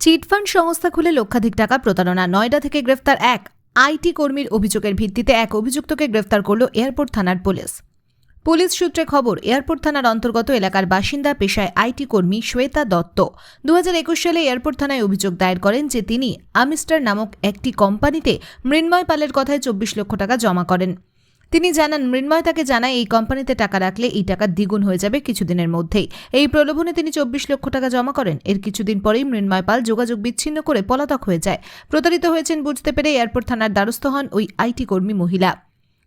Chit fund সংস্থা খুলে লক্ষাধিক টাকা প্রতারণা। নয়ডা থেকে গ্রেফতার এক আইটি কর্মীর অভিযোগের ভিত্তিতে এক অভিযুক্তকে গ্রেফতার করল এয়ারপোর্ট থানার পুলিশ। পুলিশ সূত্রে খবর, এয়ারপোর্ট থানার অন্তর্গত এলাকার বাসিন্দা পেশায় আইটি কর্মী শ্বেতা দত্ত দু হাজার একুশ সালে এয়ারপোর্ট থানায় অভিযোগ দায়ের করেন যে তিনি আমিস্টার নামক একটি কোম্পানিতে মৃন্ময় পালের কথায় চব্বিশ লক্ষ টাকা জমা করেন। তিনি জানান, মৃন্ময় তাকে জানায়, এই কোম্পানিতে টাকা রাখলে এই টাকা দ্বিগুণ হয়ে যাবে কিছুদিনের মধ্যেই। এই প্রলোভনে তিনি চব্বিশ লক্ষ টাকা জমা করেন। এর কিছুদিন পরেই মৃন্ময় পাল যোগাযোগ বিচ্ছিন্ন করে পলাতক হয়ে যায়। প্রতারিত হয়েছেন বুঝতে পেরে এয়ারপোর্ট থানার দ্বারস্থ হন ওই আইটি কর্মী মহিলা।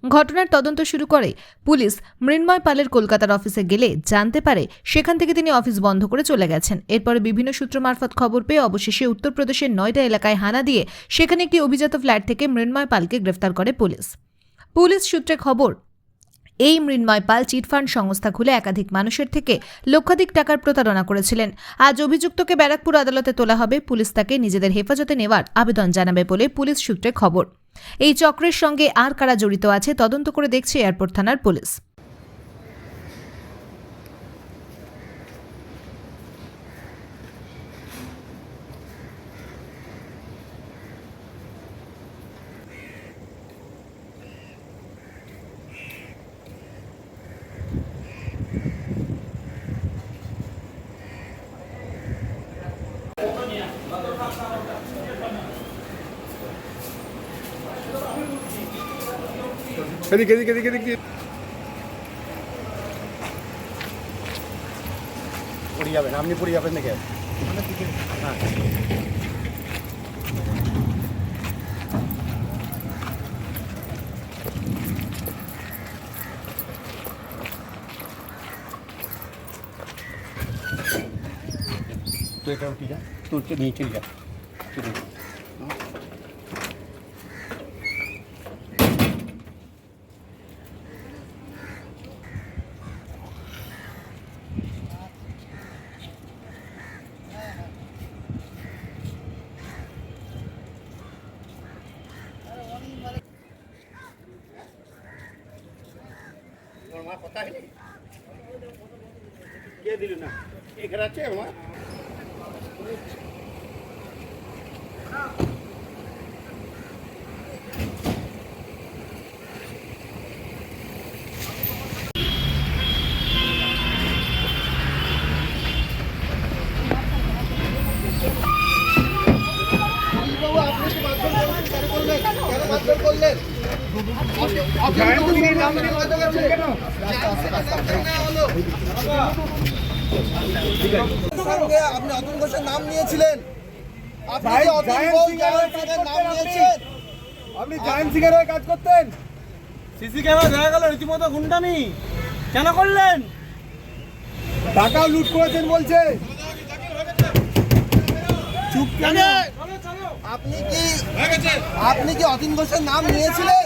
ঘটনার তদন্ত শুরু করে পুলিশ। মৃন্ময় পালের কলকাতার অফিসে গেলে জানতে পারে সেখান থেকে তিনি অফিস বন্ধ করে চলে গেছেন। এরপরে বিভিন্ন সূত্র মারফত খবর পেয়ে অবশেষে উত্তরপ্রদেশের নয়ডা এলাকায় হানা দিয়ে সেখানে একটি অভিজাত ফ্ল্যাট থেকে মৃন্ময় পালকে গ্রেফতার করে পুলিশ। পুলিশ সূত্রে খবর, এই মৃন্ময় পাল চিটফান্ড সংস্থা খুলে একাধিক মানুষের থেকে লক্ষাধিক টাকার প্রতারণা করেছিলেন। আজ অভিযুক্তকে ব্যারাকপুর আদালতে তোলা হবে। পুলিশ তাকে নিজেদের হেফাজতে নেওয়ার আবেদন জানাবে বলে পুলিশ সূত্রে খবর। এই চক্রের সঙ্গে আর কারা জড়িত আছে তদন্ত করে দেখছে এয়ারপোর্ট থানার পুলিশ। এদিক এদিক এদিক এদিক দিয়ে পড়ে যাবেন আপনি পড়ে যাবেন দেখে হ্যাঁ তো এটা উঠে যা তোর নিয়ে চলে মা কথা হয়নি? কে দিল না? এখানে আছে আমার? আপনি অতুল ঘোষের নাম নিয়েছিলেন। আপনি জায়েন্ট সিংয়ের হয়ে কাজ করতেন। সিসি ক্যামেরা দেখা গেল রীতিমতো গুন্ডামি। কেন করলেন? টাকা লুট করেছেন বলছে। চুপ কেন? আপনি কি আপনি কি অতীন ঘোষের নাম নিয়েছিলেন?